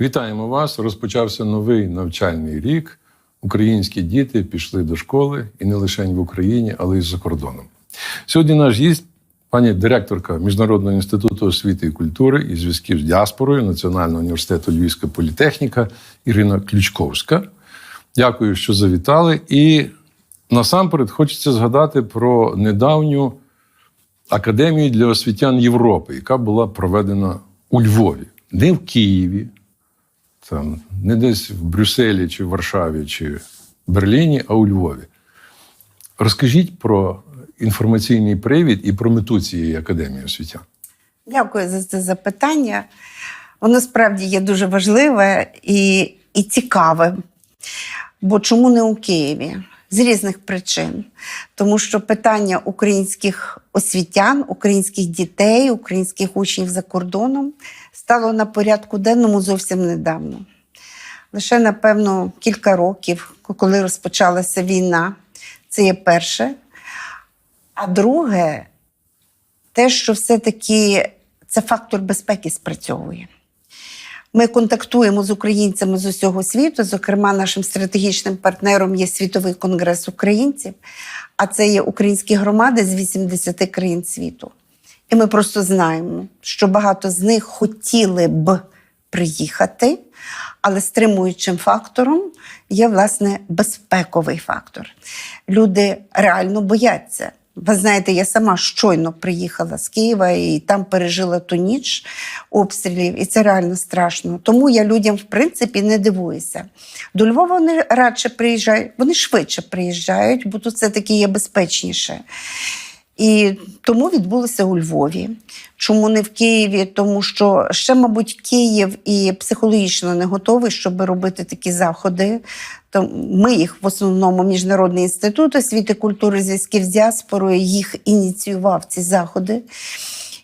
Вітаємо вас! Розпочався новий навчальний рік. Українські діти пішли до школи і не лише в Україні, але й за кордоном. Сьогодні наш гість, пані директорка Міжнародного інституту освіти і культури і зв'язків з діаспорою Національного університету Львівська політехніка Ірина Ключковська. Дякую, що завітали. І насамперед хочеться згадати про недавню академію для освітян Європи, яка була проведена у Львові, не в Києві, там, не десь в Брюсселі чи в Варшаві чи Берліні, а у Львові. Розкажіть про інформаційний привід і про мету цієї академії освітян. Дякую за це запитання. Воно справді є дуже важливе і, і цікаве. Бо чому не у Києві? З різних причин. Тому що питання українських освітян, українських дітей, українських учнів за кордоном стало на порядку денному зовсім недавно. Лише, напевно, кілька років, коли розпочалася війна, це є перше. А друге, те, що все-таки це фактор безпеки спрацьовує. Ми контактуємо з українцями з усього світу. Зокрема, нашим стратегічним партнером є Світовий конгрес українців, а це є українські громади з 80 країн світу. І ми просто знаємо, що багато з них хотіли б приїхати, але стримуючим фактором є власне безпековий фактор. Люди реально бояться. Ви знаєте, я сама щойно приїхала з Києва і там пережила ту ніч обстрілів, і це реально страшно. Тому я людям, в принципі, не дивуюся. До Львова вони радше приїжджають, вони швидше приїжджають, бо тут все-таки є безпечніше. І тому відбулося у Львові. Чому не в Києві? Тому що ще, мабуть, Київ і психологічно не готовий, щоб робити такі заходи. То ми їх в основному Міжнародний інститут освіти, культури, зв'язків з діаспорою їх ініціював ці заходи.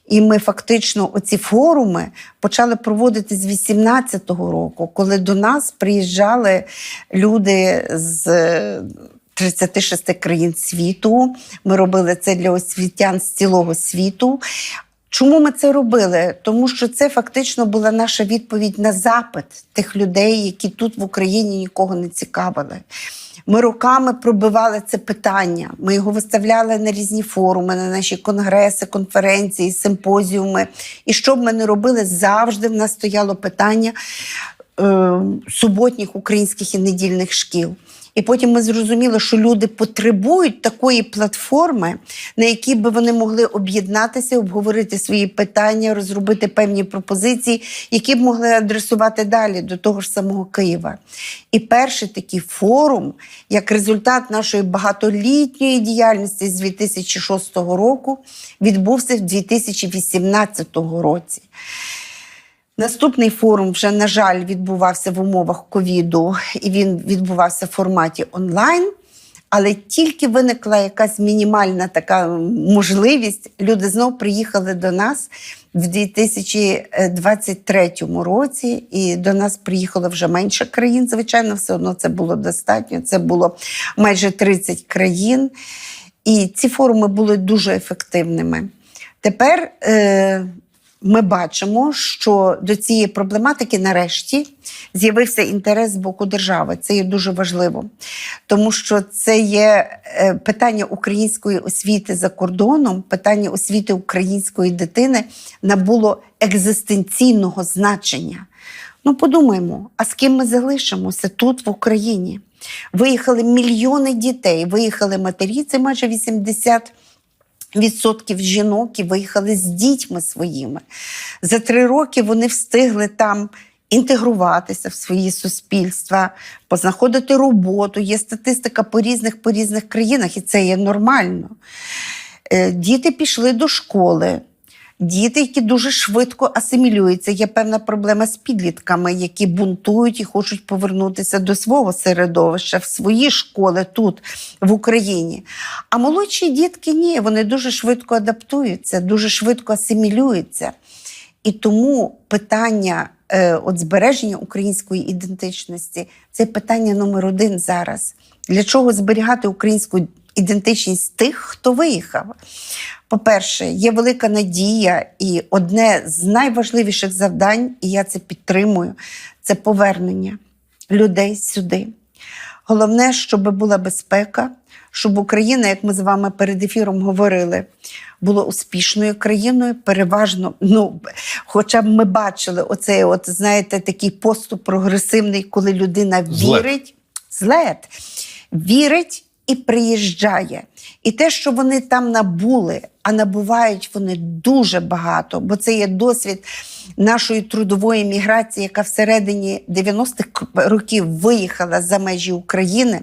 І ми фактично оці форуми почали проводити з 18-го року, коли до нас приїжджали люди з 36 країн світу. Ми робили це для освітян з цілого світу. Чому ми це робили? Тому що це фактично була наша відповідь на запит тих людей, які тут в Україні нікого не цікавили. Ми роками пробивали це питання. Ми його виставляли на різні форуми, на наші конгреси, конференції, симпозіуми. І що б ми не робили, завжди в нас стояло питання суботніх українських і недільних шкіл. І потім ми зрозуміли, що люди потребують такої платформи, на якій би вони могли об'єднатися, обговорити свої питання, розробити певні пропозиції, які б могли адресувати далі до того ж самого Києва. І перший такий форум, як результат нашої багатолітньої діяльності з 2006 року, відбувся в 2018 році. Наступний форум вже, на жаль, відбувався в умовах ковіду, і він відбувався в форматі онлайн. Але тільки виникла якась мінімальна така можливість, люди знов приїхали до нас в 2023 році, і до нас приїхало вже менше країн. Звичайно, все одно це було достатньо. Це було майже 30 країн. І ці форуми були дуже ефективними. Тепер е, ми бачимо, що до цієї проблематики нарешті з'явився інтерес з боку держави. Це є дуже важливо, тому що це є е, питання української освіти за кордоном, питання освіти української дитини набуло екзистенційного значення. Ну, подумаймо, а з ким ми залишимося тут, в Україні? Виїхали мільйони дітей, виїхали матері, це майже 80 відсотків жінок і виїхали з дітьми своїми. За три роки вони встигли там інтегруватися в свої суспільства, познаходити роботу. Є статистика по різних по різних країнах, і це є нормально. Е, Діти пішли до школи. Діти, які дуже швидко асимілюються. Є певна проблема з підлітками, які бунтують і хочуть повернутися до свого середовища, в свої школи тут, в Україні. А молодші дітки ні, вони дуже швидко адаптуються, дуже швидко асимілюються. І тому питання е, от збереження української ідентичності це питання номер один зараз. Для чого зберігати українську ідентичність тих, хто виїхав. По-перше, є велика надія, і одне з найважливіших завдань, і я це підтримую, це повернення людей сюди. Головне, щоб була безпека, щоб Україна, як ми з вами перед ефіром говорили, була успішною країною, переважно, ну, хоча б ми бачили оцей, от, знаєте, такий поступ прогресивний, коли людина вірить, злет, вірить і приїжджає. І те, що вони там набули, а набувають вони дуже багато, бо це є досвід нашої трудової міграції, яка всередині 90-х років виїхала за межі України.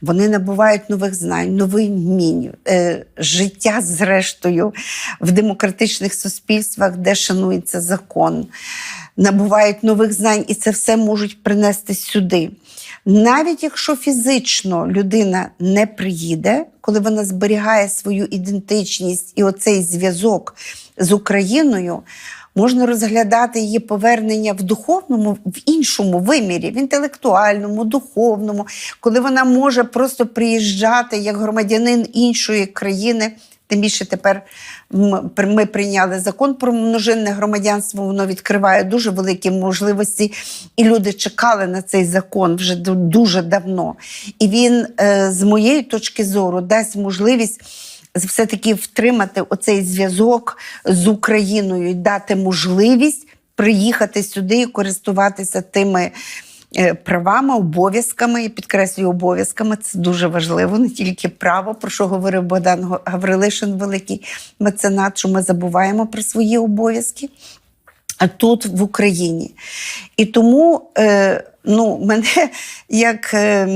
Вони набувають нових знань, нових вмінь, е, життя зрештою в демократичних суспільствах, де шанується закон, набувають нових знань, і це все можуть принести сюди. Навіть якщо фізично людина не приїде, коли вона зберігає свою ідентичність і оцей зв'язок з Україною, можна розглядати її повернення в духовному, в іншому вимірі, в інтелектуальному, духовному, коли вона може просто приїжджати як громадянин іншої країни. Тим більше тепер ми прийняли закон про множинне громадянство. Воно відкриває дуже великі можливості, і люди чекали на цей закон вже дуже давно. І він, е, з моєї точки зору, дасть можливість все-таки втримати оцей зв'язок з Україною і дати можливість приїхати сюди і користуватися тими. Е, Правами, обов'язками, і підкреслюю обов'язками, це дуже важливо, не тільки право, про що говорив Богдан Гаврилишин, великий меценат, що ми забуваємо про свої обов'язки а тут в Україні. І тому е, ну, мене як е,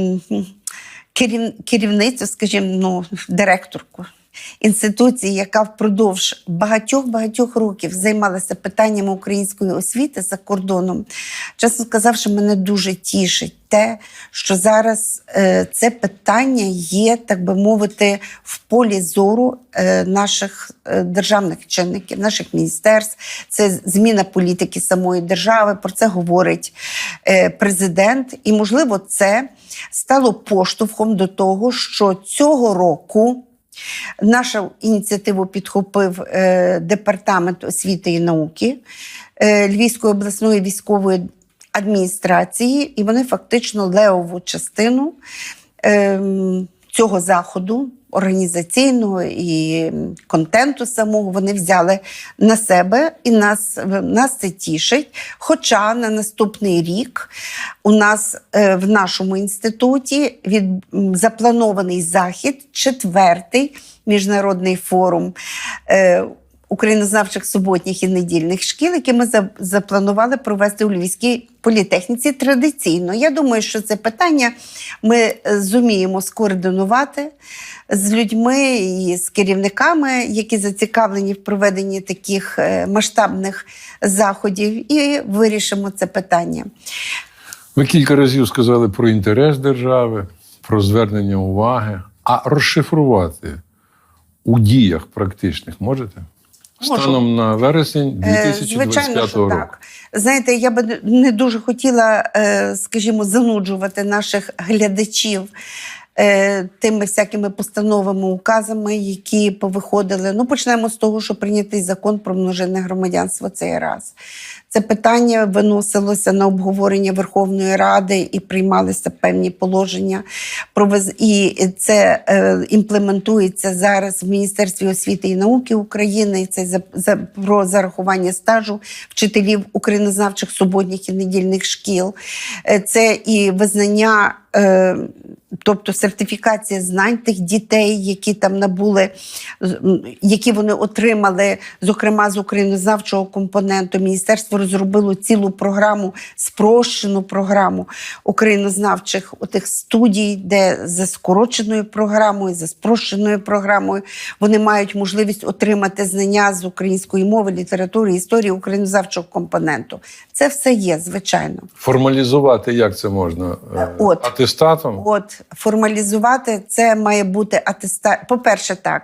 керів, керівницю, скажімо, ну, директорку інституції, яка впродовж багатьох-багатьох років займалася питаннями української освіти за кордоном, чесно сказавши, мене дуже тішить те, що зараз е, це питання є, так би мовити, в полі зору е, наших е, державних чинників, наших міністерств. Це зміна політики самої держави. Про це говорить президент. І, можливо, це стало поштовхом до того, що цього року. Нашу ініціативу підхопив е, департамент освіти і науки е, Львівської обласної військової адміністрації, і вони фактично левову частину е, цього заходу організаційного і контенту самого вони взяли на себе, і нас, нас це тішить. Хоча на наступний рік у нас е, в нашому інституті від, запланований захід, четвертий міжнародний форум. Українознавчих суботніх і недільних шкіл, які ми за- запланували провести у Львівській політехніці традиційно. Я думаю, що це питання ми е, зуміємо скоординувати з людьми і з керівниками, які зацікавлені в проведенні таких е, масштабних заходів, і вирішимо це питання. Ви кілька разів сказали про інтерес держави, про звернення уваги. А розшифрувати у діях практичних можете? Можу. Станом на вересень Е, 2025 Звичайно, що року. так. Знаєте, я би не дуже хотіла, е, скажімо, зануджувати наших глядачів е, тими всякими постановами, указами, які повиходили. Ну, почнемо з того, що прийнятий закон про множинне громадянство цей раз. Це питання виносилося на обговорення Верховної Ради і приймалися певні положення. І це е, імплементується зараз в Міністерстві освіти і науки України. І це про зарахування стажу вчителів українознавчих суботніх і недільних шкіл. Е, Це і визнання. Тобто сертифікація знань тих дітей, які там набули, які вони отримали, зокрема з українознавчого компоненту. Міністерство розробило цілу програму, спрощену програму українознавчих отих студій, де за скороченою програмою, за спрощеною програмою вони мають можливість отримати знання з української мови, літератури, історії українознавчого компоненту. Це все є, звичайно. Формалізувати як це можна? Е, От. Атестатом? От формалізувати це має бути атеста. По-перше, так,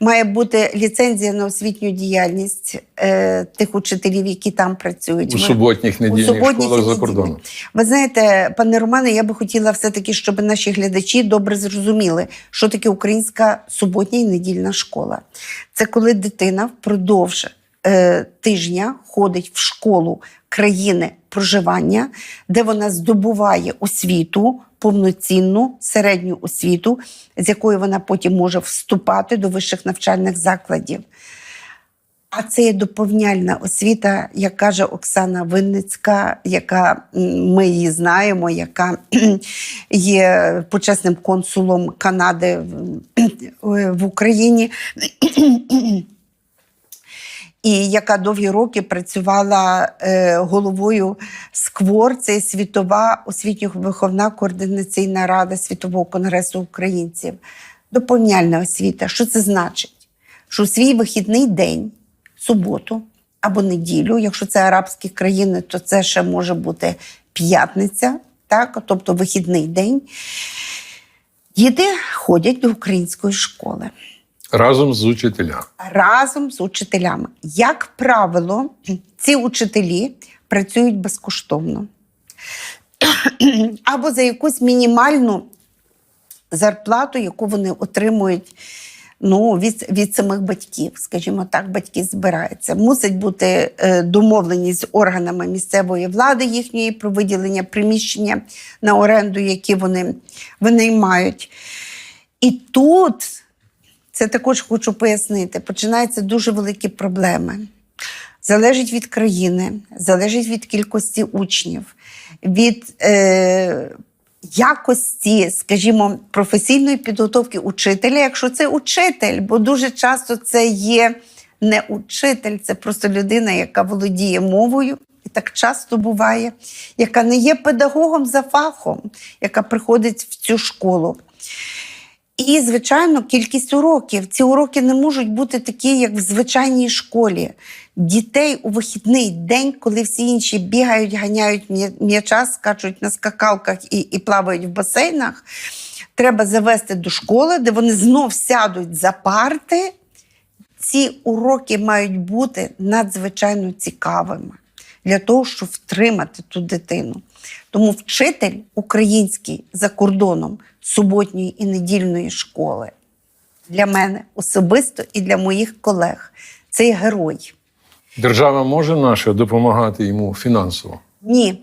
має бути ліцензія на освітню діяльність е, тих учителів, які там працюють. У суботніх недільних суботніх школах за кордоном. Ви знаєте, пане Романе, я би хотіла все-таки, щоб наші глядачі добре зрозуміли, що таке українська суботня і недільна школа. Це коли дитина впродовж е, тижня ходить в школу країни проживання, де вона здобуває освіту, повноцінну середню освіту, з якою вона потім може вступати до вищих навчальних закладів. А це є доповняльна освіта, як каже Оксана Винницька, яка ми її знаємо, яка є почесним консулом Канади в Україні. І яка довгі роки працювала е, головою СКВОР, це світова освітньо-виховна координаційна рада Світового конгресу українців. Доповняльна освіта. Що це значить? Що у свій вихідний день, суботу або неділю, якщо це арабські країни, то це ще може бути п'ятниця, так? тобто вихідний день. Діти ходять до української школи Разом з учителями. разом з учителями. Як правило, ці учителі працюють безкоштовно або за якусь мінімальну зарплату, яку вони отримують. Ну, від, від самих батьків, скажімо так, батьки збираються. Мусить бути е, домовленість з органами місцевої влади їхньої про виділення приміщення на оренду, які вони винаймають. І тут це також хочу пояснити. Починаються дуже великі проблеми. Залежить від країни, залежить від кількості учнів, від е, якості, скажімо, професійної підготовки учителя, якщо це учитель, бо дуже часто це є не учитель, це просто людина, яка володіє мовою. І так часто буває, яка не є педагогом за фахом, яка приходить в цю школу. І, звичайно, кількість уроків. Ці уроки не можуть бути такі, як в звичайній школі. Дітей у вихідний день, коли всі інші бігають, ганяють м'яча, скачуть на скакалках і, і плавають в басейнах. Треба завести до школи, де вони знов сядуть за парти. Ці уроки мають бути надзвичайно цікавими для того, щоб втримати ту дитину. Тому вчитель український за кордоном суботньої і недільної школи для мене особисто і для моїх колег це герой. Держава може наша допомагати йому фінансово. Ні,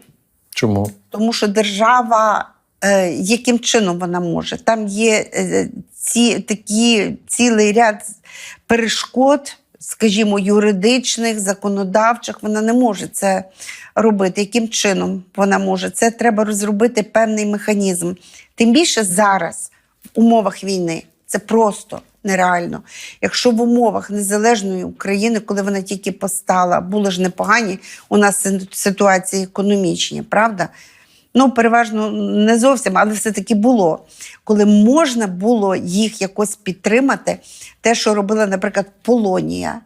Чому? тому що держава, е, яким чином вона може? Там є е, ці, такі цілий ряд перешкод, скажімо, юридичних, законодавчих, вона не може це робити. Яким чином вона може? Це треба розробити певний механізм. Тим більше зараз, в умовах війни, це просто нереально. Якщо в умовах незалежної України, коли вона тільки постала, були ж непогані у нас ситуації економічні, правда? Ну, переважно не зовсім, але все-таки було. Коли можна було їх якось підтримати, те, що робила, наприклад, Полонія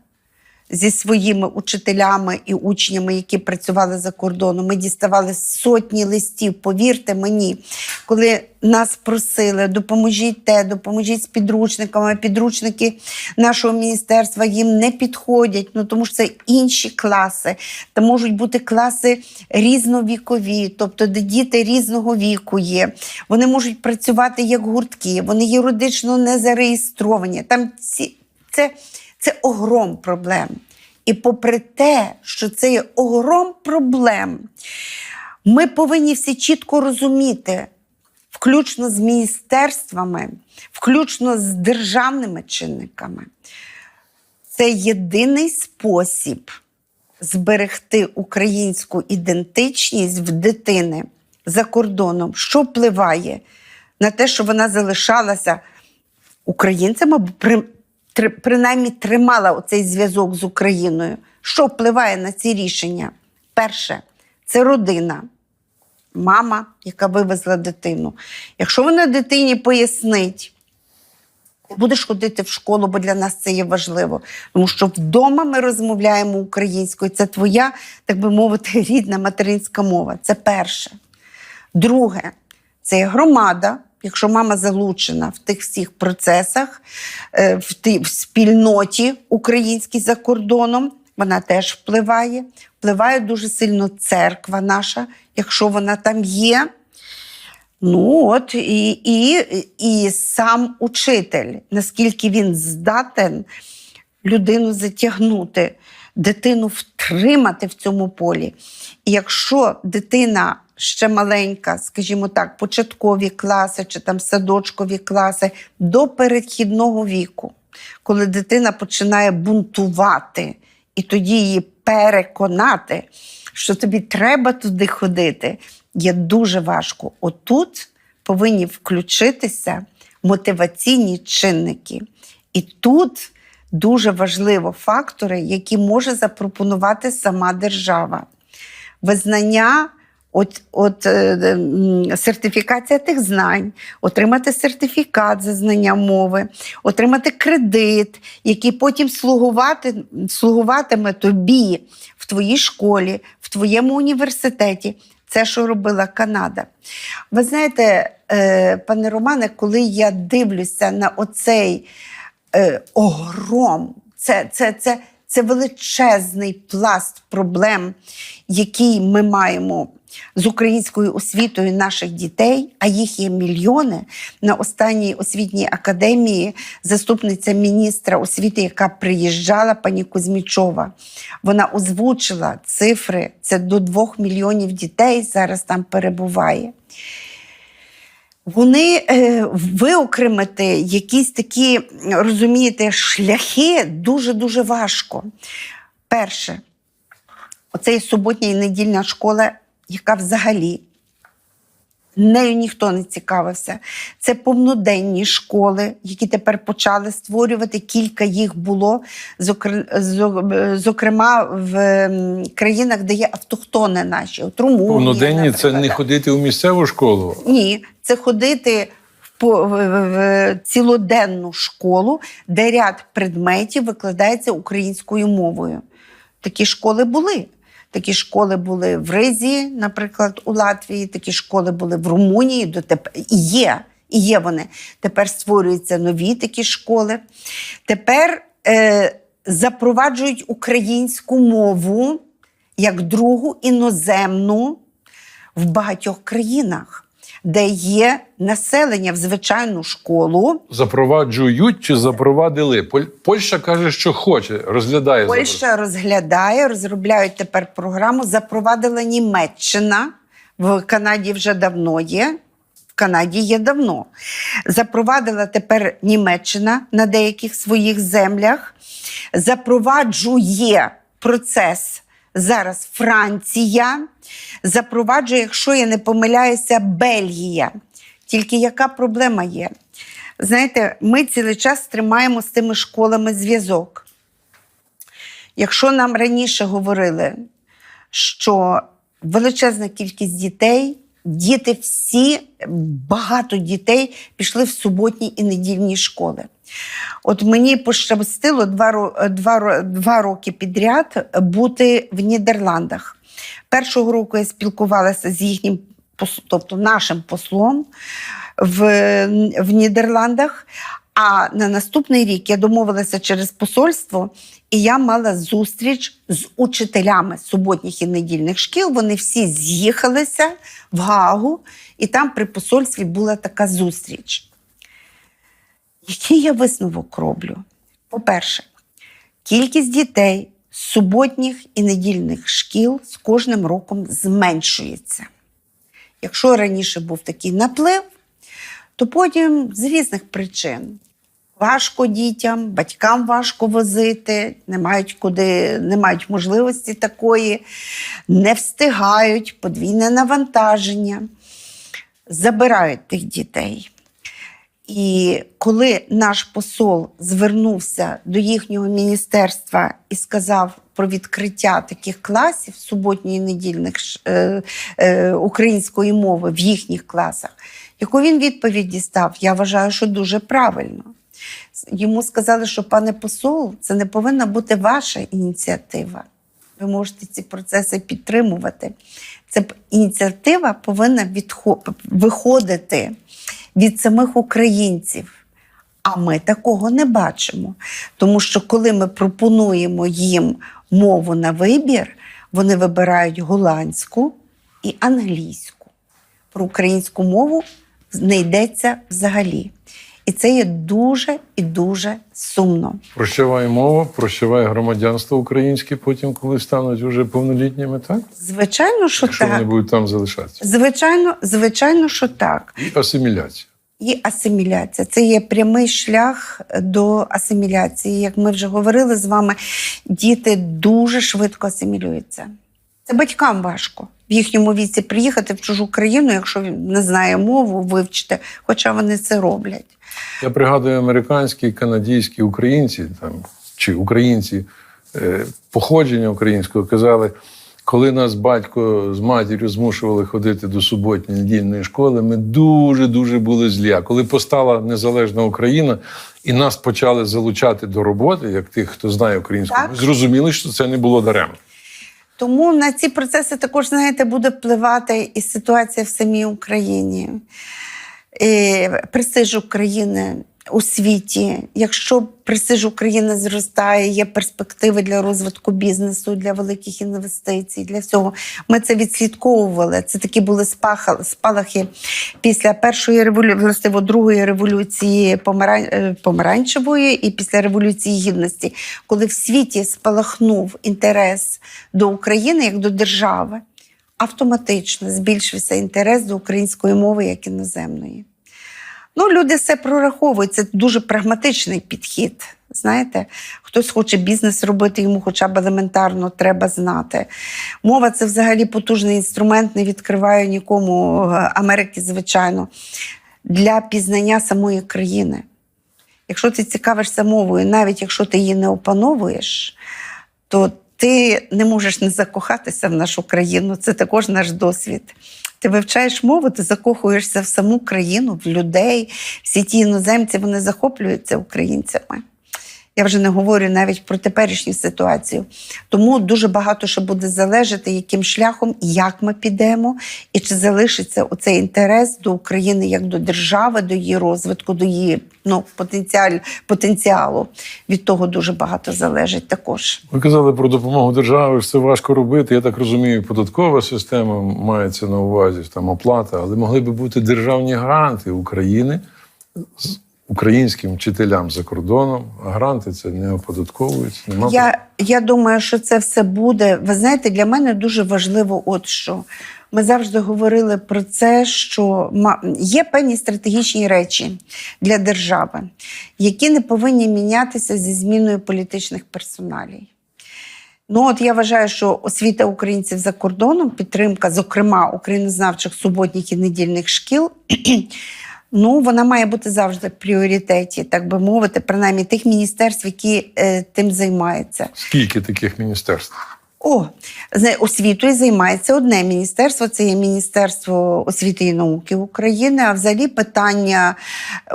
зі своїми учителями і учнями, які працювали за кордоном. Ми діставали сотні листів, повірте мені, коли нас просили, допоможіть те, допоможіть з підручниками. Підручники нашого міністерства їм не підходять, ну тому що це інші класи. Там можуть бути класи різновікові, тобто де діти різного віку є. Вони можуть працювати як гуртки, вони юридично не зареєстровані. Там ці це, це огром проблем. І попри те, що це є огром проблем, ми повинні всі чітко розуміти, включно з міністерствами, включно з державними чинниками. Це єдиний спосіб зберегти українську ідентичність в дитини за кордоном, що впливає на те, що вона залишалася українцем або принаймні тримала оцей зв'язок з Україною. Що впливає на ці рішення? Перше, це родина, мама, яка вивезла дитину. Якщо вона дитині пояснить, будеш ходити в школу, бо для нас це є важливо. Тому що вдома ми розмовляємо українською. Це твоя, так би мовити, рідна материнська мова. Це перше. Друге, це є громада, якщо мама залучена в тих всіх процесах, е, в тій в спільноті українській за кордоном, вона теж впливає. Впливає дуже сильно церква наша, якщо вона там є. Ну от і, і, і сам учитель, наскільки він здатен людину затягнути, дитину втримати в цьому полі. І якщо дитина ще маленька, скажімо так, початкові класи чи там садочкові класи до перехідного віку, коли дитина починає бунтувати, і тоді її переконати, що тобі треба туди ходити, є дуже важко. Отут повинні включитися мотиваційні чинники. І тут дуже важливо фактори, які може запропонувати сама держава. Визнання. От, от е, сертифікація тих знань, отримати сертифікат за знання мови, отримати кредит, який потім слугувати, слугуватиме тобі в твоїй школі, в твоєму університеті. Це, що робила Канада. Ви знаєте, е, пане Романе, коли я дивлюся на оцей е, огром, це, це, це, це величезний пласт проблем, який ми маємо з українською освітою наших дітей, а їх є мільйони. На останній освітній академії заступниця міністра освіти, яка приїжджала, пані Кузьмічова, вона озвучила цифри. Це до двох мільйонів дітей зараз там перебуває. Вони е, виокремити якісь такі, розумієте, шляхи дуже-дуже важко. Перше, оцей суботня і недільна школа, яка взагалі нею ніхто не цікавився. Це повноденні школи, які тепер почали створювати. Кілька їх було, зокрема в країнах, де є автохтони наші. От Румунія, Повноденні це не ходити у місцеву школу. Ні, це ходити по- в цілоденну школу, де ряд предметів викладається українською мовою. Такі школи були. Такі школи були в Ризі, наприклад, у Латвії, такі школи були в Румунії, дотепер і є. І є вони. Тепер створюються нові такі школи. Тепер е, запроваджують українську мову як другу іноземну в багатьох країнах, де є населення в звичайну школу. Запроваджують чи запровадили? Поль- Польща каже, що хоче, розглядає Польща розглядає, розробляють тепер програму. Запровадила Німеччина. В Канаді вже давно є. В Канаді є давно. Запровадила тепер Німеччина на деяких своїх землях. Запроваджує процес зараз Франція. Запроваджує, якщо я не помиляюся, Бельгія. Тільки яка проблема є? Знаєте, ми цілий час тримаємо з тими школами зв'язок. Якщо нам раніше говорили, що величезна кількість дітей, діти всі, багато дітей пішли в суботні і недільні школи. От мені пощастило два, два, два роки підряд бути в Нідерландах. Першого року я спілкувалася з їхнім, тобто нашим послом в, в Нідерландах. А на наступний рік я домовилася через посольство, і я мала зустріч з учителями суботніх і недільних шкіл. Вони всі з'їхалися в Гаагу, і там при посольстві була така зустріч. Який я висновок роблю? По-перше, кількість дітей з суботніх і недільних шкіл з кожним роком зменшується. Якщо раніше був такий наплив, то потім з різних причин. Важко дітям, батькам важко возити, не мають куди, не мають можливості такої, не встигають, подвійне навантаження, забирають тих дітей. І коли наш посол звернувся до їхнього міністерства і сказав про відкриття таких класів суботньої і недільних е, е, української мови в їхніх класах, яку він відповідь дістав, я вважаю, що дуже правильно. Йому сказали, що пане посол, це не повинна бути ваша ініціатива. Ви можете ці процеси підтримувати. Це ініціатива повинна відхо- виходити від самих українців. А ми такого не бачимо. Тому що коли ми пропонуємо їм мову на вибір, вони вибирають голландську і англійську. Про українську мову не йдеться взагалі. І це є дуже і дуже сумно. Прощавай мова, прощавай громадянство українське, потім, коли стануть вже повнолітніми, так? Звичайно, що Якщо вони будуть там залишатися. Звичайно, звичайно, що так. І асиміляція. І асиміляція. Це є прямий шлях до асиміляції. Як ми вже говорили з вами, діти дуже швидко асимілюються. Це батькам важко в їхньому віці приїхати в чужу країну, якщо він не знає мову, вивчити, хоча вони це роблять. Я пригадую американські, канадські українці там, чи українці е, походження українського казали, коли нас батько з матір'ю змушували ходити до суботньої недільної школи, ми дуже-дуже були злі. А коли постала незалежна Україна і нас почали залучати до роботи, як тих, хто знає українську, Так. ми зрозуміли, що це не було даремно. Тому на ці процеси також, знаєте, буде впливати і ситуація в самій Україні, престиж України у світі. Якщо престиж України зростає, є перспективи для розвитку бізнесу, для великих інвестицій, для всього. Ми це відслідковували. Це такі були спалахи після першої революції, властиво другої революції е, помаранчевої і після революції гідності, коли в світі спалахнув інтерес до України як до держави, автоматично збільшився інтерес до української мови як іноземної. Ну, люди все прораховують. Це дуже прагматичний підхід. Знаєте, хтось хоче бізнес робити, йому хоча б елементарно треба знати. Мова це взагалі потужний інструмент, не відкриваю нікому е, Америки, звичайно, для пізнання самої країни. Якщо ти цікавишся мовою, навіть якщо ти її не опановуєш, то ти не можеш не закохатися в нашу країну. Це також наш досвід. Ти вивчаєш мову, ти закохуєшся в саму країну, в людей. Всі ті іноземці вони захоплюються українцями. Я вже не говорю навіть про теперішню ситуацію. Тому дуже багато що буде залежати, яким шляхом, як ми підемо, і чи залишиться оцей інтерес до України як до держави, до її розвитку, до її ну, потенціаль, потенціалу. Від того дуже багато залежить також. Ви казали про допомогу держави, це важко робити. Я так розумію, податкова система мається на увазі, там оплата, але могли би бути державні гранти України українським вчителям за кордоном. Гранти це не оподатковуються. Нема Я, я думаю, що це все буде. Ви знаєте, для мене дуже важливо, от що. Ми завжди говорили про це, що є певні стратегічні речі для держави, які не повинні мінятися зі зміною політичних персоналій. Ну, от я вважаю, що освіта українців за кордоном, підтримка, зокрема, українознавчих суботніх і недільних шкіл, ну, вона має бути завжди в пріоритеті, так би мовити, принаймні тих міністерств, які е, тим займаються. Скільки таких міністерств? О, освітою займається одне міністерство. Це є Міністерство освіти і науки України. А взагалі питання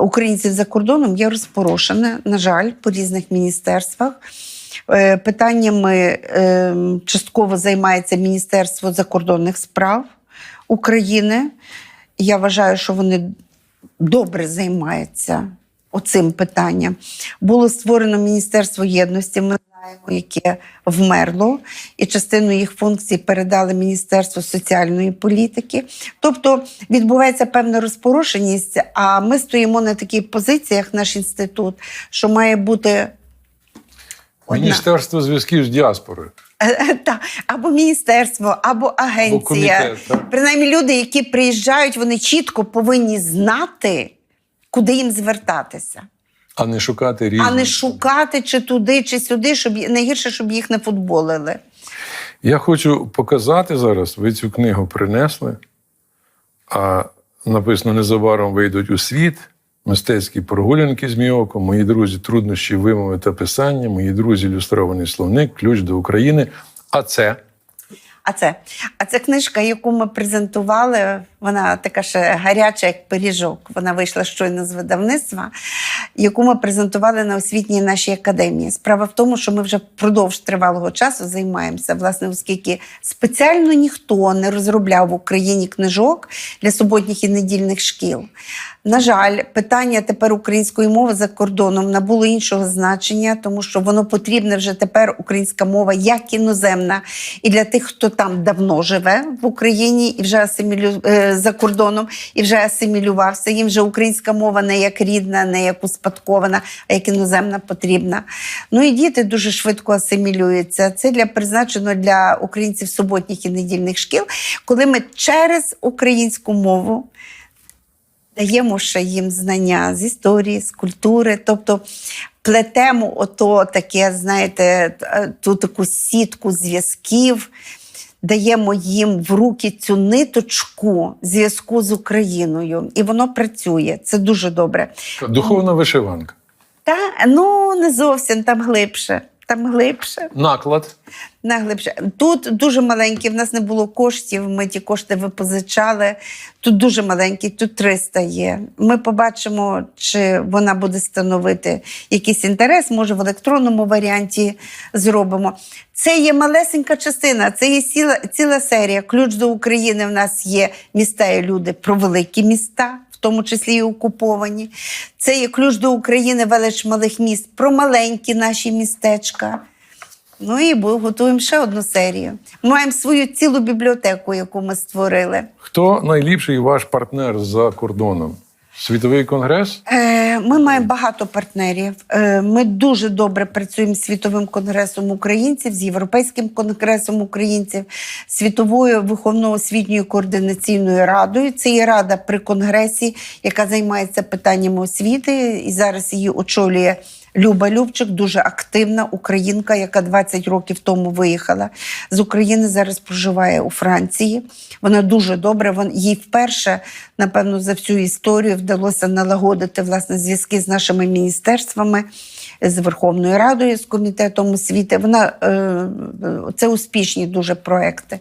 українців за кордоном є розпорошене, на жаль, по різних міністерствах. Е, Питаннями е, частково займається Міністерство закордонних справ України. Я вважаю, що вони добре займаються оцим питанням. Було створено Міністерство єдності. Ми знаємо, яке вмерло, і частину їх функцій передали Міністерству соціальної політики. Тобто відбувається певна розпорошеність, а ми стоїмо на таких позиціях, наш інститут, що має бути Міністерство зв'язків з діаспорою. Та, або міністерство, або агенція. комітет. Принаймні, люди, які приїжджають, вони чітко повинні знати, куди їм звертатися, А не шукати різні. а не шукати чи туди, чи сюди, щоб найгірше, щоб їх не футболили. Я хочу показати зараз. Ви цю книгу принесли, а написано незабаром вийдуть у світ. Мистецькі прогулянки з Міоком, мої друзі, труднощі вимови та писання, мої друзі, ілюстрований словник, ключ до України. А це А це, а це книжка, яку ми презентували. Вона така ще гаряча, як пиріжок. Вона вийшла щойно з видавництва, яку ми презентували на освітній нашій академії. Справа в тому, що ми вже впродовж тривалого часу займаємося, власне, оскільки спеціально ніхто не розробляв в Україні книжок для суботніх і недільних шкіл. На жаль, питання тепер української мови за кордоном набуло іншого значення, тому що воно потрібне вже тепер українська мова як іноземна, і для тих, хто там давно живе в Україні і вже асимілю... е, за кордоном, і вже асимілювався. Їм вже українська мова не як рідна, не як успадкована, а як іноземна потрібна. Ну і діти дуже швидко асимілюються. Це для призначено для українців суботніх і недільних шкіл, коли ми через українську мову даємо ще їм знання з історії, з культури, тобто плетемо ото таке, знаєте, ту таку сітку зв'язків, даємо їм в руки цю ниточку зв'язку з Україною, і воно працює. Це дуже добре. Духовна вишиванка. Та ну не зовсім там глибше. Там глибше. Наклад. Наглибше. Тут дуже маленький, в нас не було коштів, ми ті кошти випозичали. Тут дуже маленький, тут 300 є. Ми побачимо, чи вона буде становити якийсь інтерес, може в електронному варіанті зробимо. Це є малесенька частина, це є ціла, ціла серія. Ключ до України в нас є міста і люди про великі міста. Тому числі і окуповані. Це є ключ до України велич малих міст про маленькі наші містечка. Ну і готуємо ще одну серію. Ми маємо свою цілу бібліотеку, яку ми створили. Хто найліпший ваш партнер за кордоном? Світовий конгрес? Е, ми маємо багато партнерів. Е, ми дуже добре працюємо з світовим конгресом українців, з європейським конгресом українців, світовою виховно-освітньою координаційною радою. Це є рада при конгресі, яка займається питаннями освіти, і зараз її очолює. Люба Любчик дуже активна українка, яка 20 років тому виїхала з України. Зараз проживає у Франції. Вона дуже добре. Вон їй вперше, напевно, за всю історію вдалося налагодити власне зв'язки з нашими міністерствами, з Верховною Радою, з комітетом освіти. Вона е, це успішні дуже проекти.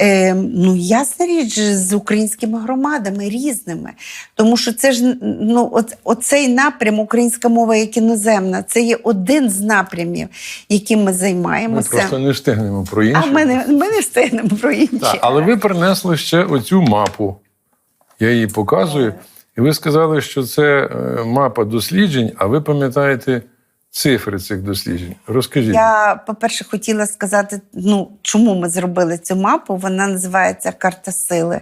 Е, ну, ясна річ, з українськими громадами різними. Тому що це ж ну, от, оцей напрям українська мова як іноземна, це є один з напрямів, яким ми займаємося. Ми просто не встигнемо про інше. А ми не, ми не встигнемо про інші. Так, але ви принесли ще оцю мапу. Я її показую. І ви сказали, що це е, мапа досліджень, а ви пам'ятаєте цифри цих досліджень. Розкажіть. Я, по-перше, хотіла сказати, ну, чому ми зробили цю мапу. Вона називається Карта сили.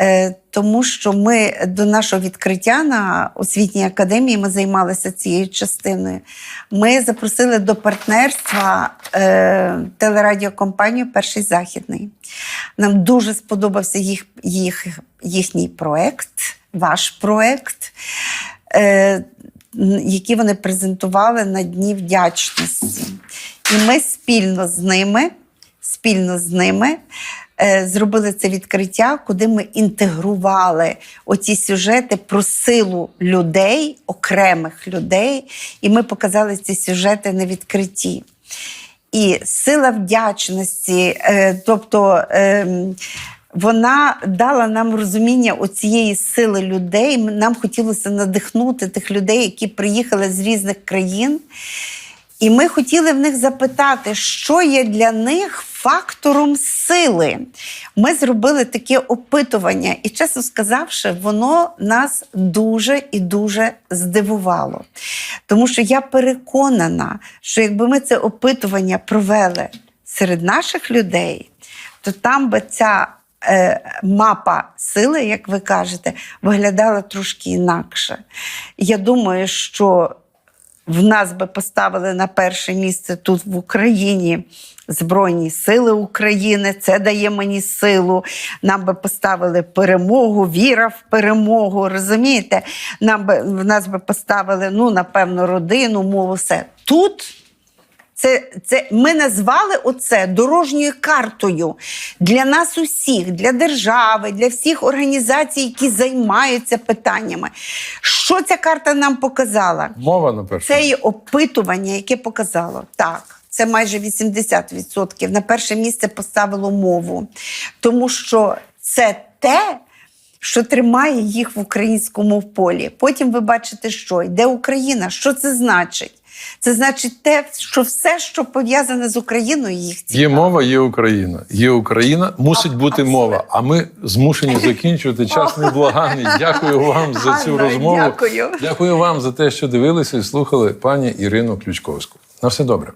Е, тому що ми до нашого відкриття на освітній академії ми займалися цією частиною. Ми запросили до партнерства е, телерадіокомпанію Перший західний. Нам дуже сподобався їх, їх, їхній проект, ваш проект. Е, н- вони презентували на Дні вдячності. І ми спільно з ними, спільно з ними е, зробили це відкриття, куди ми інтегрували оці сюжети про силу людей, окремих людей, і ми показали ці сюжети на відкритті. І сила вдячності, е, тобто ем, вона дала нам розуміння оцієї сили людей. Нам хотілося надихнути тих людей, які приїхали з різних країн. І ми хотіли в них запитати, що є для них фактором сили. Ми зробили таке опитування, і, чесно сказавши, воно нас дуже і дуже здивувало. Тому що я переконана, що якби ми це опитування провели серед наших людей, то там би ця мапа сили, як ви кажете, виглядала трошки інакше. Я думаю, що в нас би поставили на перше місце тут в Україні Збройні Сили України. Це дає мені силу. Нам би поставили перемогу, віра в перемогу. Розумієте? Нам би в нас би поставили, ну, напевно, родину, мову, все. Тут це, це ми назвали оце дорожньою картою для нас усіх, для держави, для всіх організацій, які займаються питаннями. Що ця карта нам показала? Мова на першому. Це є опитування, яке показало так. Це майже 80%. На перше місце поставило мову, тому що це те, що тримає їх в українському полі. Потім ви бачите, що йде Україна. Що це значить? Це значить те, що все, що пов'язане з Україною, їх цікаво. Є мова, є Україна. Є Україна, мусить А- бути абсолютно. мова. А ми змушені закінчувати. Час неблаганий. Дякую вам за цю Анна, розмову. дякую. Дякую вам за те, що дивилися і слухали пані Ірину Ключковську. На все добре.